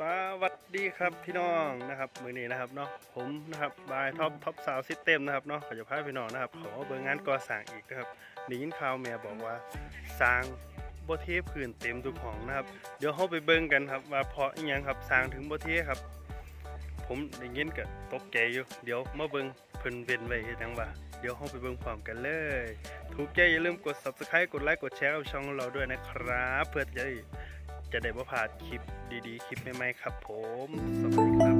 สวัสดีครับพี่น้องนะครับมือนี้นะครับเนาะผมนะครับบายท็อปท็อปสาวซิสเต็มนะครับเนาะขอจะพาพี่น้องนะครับขอเบิ่งงานก่อสร้างอีกนะครับได้ยินข่าวแม่บอกว่าสร้างบเทพื้นเต็มทุกห้องนะครับเดี๋ยวเราไปเบิ่งกันครับว่าเพราะยังครับสร้างถึงบเทครับ ผมได้ยินก็ตกใจอยู่เดี๋ยวมาเบิ่งเพิ่นเว้นไว้ดหยังวะเดี๋ยวเราไปเบิ่งพร้อมกันเลย ถูกใจอย่าลืมกด Subscribe กดไลค์กดแชร์กับช่องเราด้วยนะครับ เพื่อจะได้ จะได้บ่พลาดคลิปดีๆ คลิปใหม่ๆครับผมสวัสดีครับ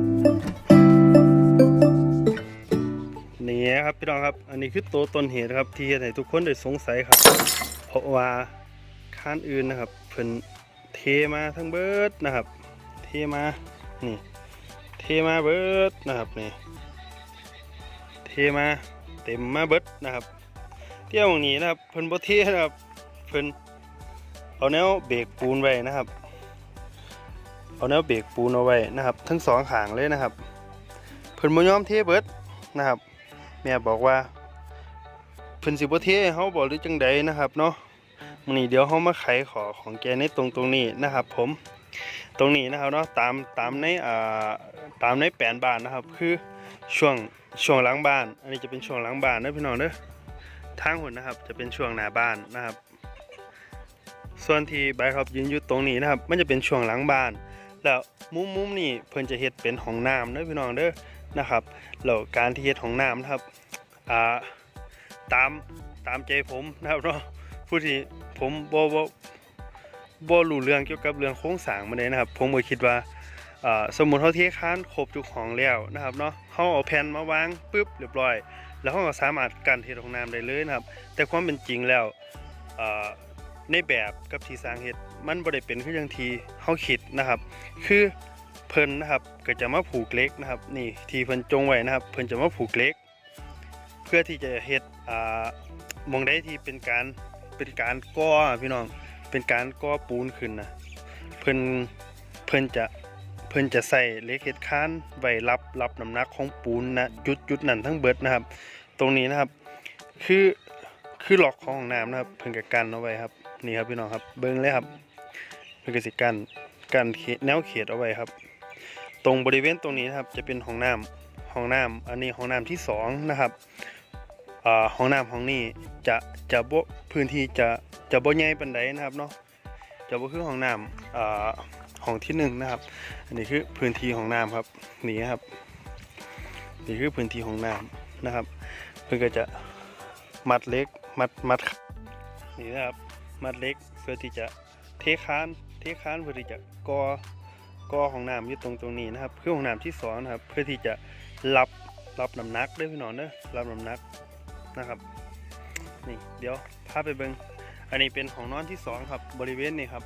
นี่ครับพี่น้องครับ อันนี้คือตัวต้นเหตุครับที่เฮ็ดให้ทุกคนได้สงสัยครับ เพราะว่าค้านอื่นนะครับเพิ่นเทมาทั้งเบิดนะครับ เทมานี่เทมาเบิดนะครับนี่เทมาเต็มมาเบิดนะครับ เที่ยวอย่างนี้นะครับเพิ่นบ่เทนะครับเพิ่นเอาแนวเบรกปูนไว้นะครับ เอาแนวเบรกปูนเอาไว้นะครับ ทั้งสองขางเลยนะครับ เพิ่นบ่ยอมเทเบิดนะครับ แม่บอกว่าเพิ่นสิบ่เทเฮาบ่หรือจังใดนะครับเนาะมื้อนี้เดี๋ยวเฮามาไขขอของแกในตรงตรงนี้นะครับ ผมตรงนี้นะครับเนาะตามตามในอ่าตามในแผนบ้านนะครับ คือช่วงช่วงหลังบ้าน อันนี้จะเป็นช่วงหลังบ้านเด้อพี่น้องเด้อทางหุ่นนะครับ จะเป็นช่วงหน้าบ้านนะครับ ส่วนที่ใบครับยืนอยู่ตรงนี้นะครับ มันจะเป็นช่วงหลังบ้าน แล้วมุมมุมนี่เพิ่นจะเฮ็ดเป็นห้องน้ำเด้อพี่น้องเด้อนะครับแล้วการที่เฮ็ดห้องน้ำนะครับอ่าตามตามใจผมนะครับเนาะผู้ที่ผมบ่บ่บ่รู้เรื่องเกี่ยวกับเรื่องโครงสร้างมาเลยนะครับ ผมก็คิดว่าอ่าสมมติเฮาเทคานครบทุกห้องแล้วนะครับเนาะเฮาเอาแผ่นมาวางปึ๊บเรียบร้อย แล้วเราก็สามารถกันเฮ็ดห้องน้ำได้เลยนะครับ แต่ความเป็นจริงแล้วอ่อ ในแบบกับที่สร้างเฮ็ดมันบ่ได้เป็นคืออย่างที่เฮาคิดนะครับ คือเพิ่นนะครับก็จะมาผูกเล็กนะครับ นี่ที่เพิ่นจงไว้นะครับ เพิ่นจะมาผูกเล็ก เพื่อที่จะเฮ็ดอ่ามองใดที่เป็นการเป็นการก่อพี่น้องเป็นการก่อปูนขึ้นนะเพิ่นเพิ่นจะเพิ่นจะใส่เล็กเฮ็ดค้านไว้รับรับน้ำหนักของปูนนะจุดจุดนั้นทั้งเบิดนะครับ ตรงนี้นะครับ คือคือหลอกของน้ำนะครับ เพิ่นกกันเอาไว้ครับ นี่ครับพี่น้องครับเบิ้งเลยครับเพิ่นก็สิกันกันแนวเขตเอาไว้ครับ ตรงบริเวณตรงนี้นะครับจะเป็นห้องน้ำห้องน้ำอันนี้ห้องน้ำที่สองนะครับห้องน้ำห้องนี้จะจะบ่พื้นที่จะจะบ่ใหญ่ปานใดนะครับเนาะจะบ่คือห้องน้ำอ่าห้องที่หนึ่งนะครับ อันนี้คือพื้นที่ห้องน้ำครับนี่ครับนี่คือพื้นที่ห้องน้ำนะครับ เพื่อก็จะมัดเล็กมัดมัดนี่นะครับ มัดเล็กเพื่อที่จะเทคานเทคานเพื่อที่จะกอกอของน้ำอยู่ตรงตรงนี้นะครับคือของน้ำที่สองนะครับ เพื่อที่จะรับรับน้ำหนักเด้พี่น้องเนอะรับน้ำหนักนะครับนี่เดี๋ยวพาไปเบิงอันนี้เป็นห้องนอนที่สองครับ บริเวณนี้ครับ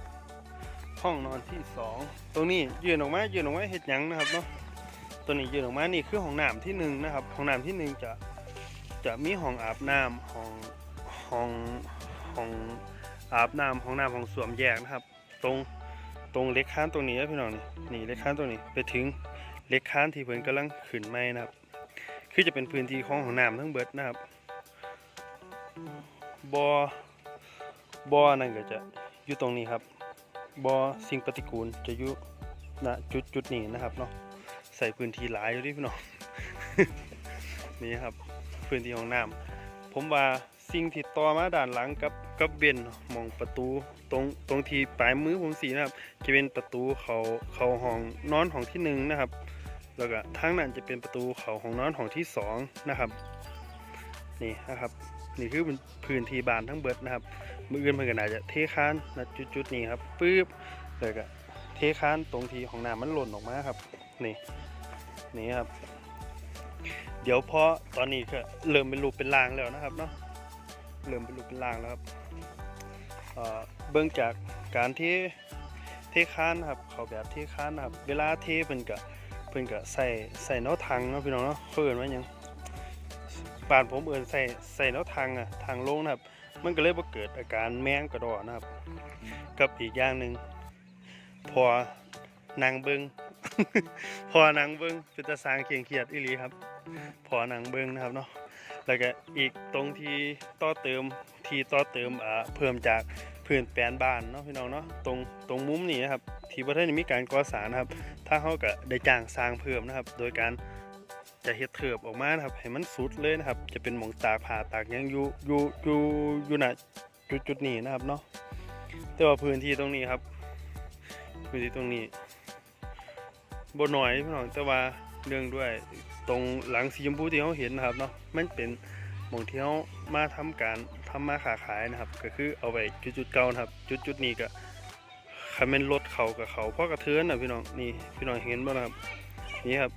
ห้องนอนที่สองตรงนี้ยืนออกมายืนออกมาเห็ดหยังนะครับเนาะตัวนี้ยืนออกมานี่คือห้องน้ำที่หนึ่งนะครับห้องน้ำที่หนึ่งจะจะมีห้องอาบน้ำห้องห้องห้อง อาบน้ำห้องน้ำห้องสวมแยกนะครับ ตรงตรงเล็กค้านตรงนี้นะพี่น้องนี่นี่เล็กค้านตรงนี้ไปถึงเล็กค้านที่เพิ่นกำลังขึ้นไม้นะครับ คือจะเป็นพื้นที่ของห้องน้ำทั้งเบิดนะครับบ่บ่นั่นก็จะอยู่ตรงนี้ครับบ่สิ่งปฏิกูลจะอยู่ณจุดจุดนี้นะครับเนาะใส่พื้นที่หลายอยู่ดิพี่น้องนี่ครับพื้นที่ห้องน้ำผมว่า สิ่งที่ต่อมาด้านหลังกับกับเบนมองประตูตรงตรงที่ปลายมือผมสีนะครับ จะเป็นประตูเขาเขาห้องนอนห้องที่หนึ่งนะครับ แล้วก็ทางนั้นจะเป็นประตูเขาห้องนอนห้องที่สองนะครับนี่นะครับนี่คือพื้นที่บานทั้งเบิดนะครับมืออื่นเพื่อนก็น่าจะเทคานนะจุดจุดๆนี้ครับปึ๊บแล้วก็เทคานตรงที่ห้องน้ำมันหล่นออกมาครับนี่นี่ครับ เดี๋ยวพอตอนนี้ก็เริ่มเป็นรูปเป็นรางแล้วนะครับเนาะ เริ่มเป็นรูปเป็นรางแล้วครับเบื้องจากการที่เทค้านนะครับเขาแบบเทค้านนะครับ เวลาเทเพิ่นก็เพิ่นก็ใส่ใส่เนาทังเนาะพี่น้องเนาะเขาเอิ้นว่ายังบ้านผมเอิ้นใส่ใส่เนาทังอะทางลงนะครับ มันก็เลยบ่เกิดอาการแมงกระดอนะครับ กับอีกอย่างหนึ่งพอนางเบิงพอนางเบิงเป็นตาสร้างเคียงเขียดอีหลีครับ พอนางเบิงนะครับเนาะ แล้วก็อีกตรงที่ต่อเติมที่ต่อเติมอ่าเพิ่มจากพื้นแปลนบ้านเนาะพี่น้องเนาะตรงตรงมุมนี้นะครับที่ประเทศมีการก่อสร้างนะครับ ถ้าเขาก็ได้จ้างสร้างเพิ่มนะครับ โดยการจะเฮ็ดเถิบออกมานะครับให้มันสุดเลยนะครับ จะเป็นหมองตากผ้าตากยังอยู่อยู่อยู่อยู่ณจุดจุดนี้นะครับเนาะแต่ว่าพื้นที่ตรงนี้ครับ พื้นที่ตรงนี้บ่น้อยพี่น้องแต่ว่าเรื่องด้วย ตรงหลังสีชมพูที่เขาเห็นนะครับเนาะมันเป็นหมองที่เขามาทำการทำมาค้าขายนะครับ ก็คือเอาไว้จุดจุดๆเก่านะครับจุดจุดๆนี้ก็คันเป็นรถเขากับเขาพ่อกระเทือนนะพี่น้องนี่พี่น้องเห็นบ่นะครับนี่ครับ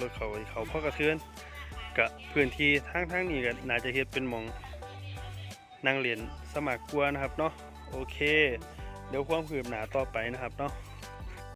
รถเขาเขาพ่อกระเทือนกับพื้นที่ทางทางนี้ก็น่าจะเฮ็ดเป็นหมองนั่งเหรียนสมัครกลัวนะครับเนาะโอเค เดี๋ยวความคืบหน้าต่อไปนะครับเนาะ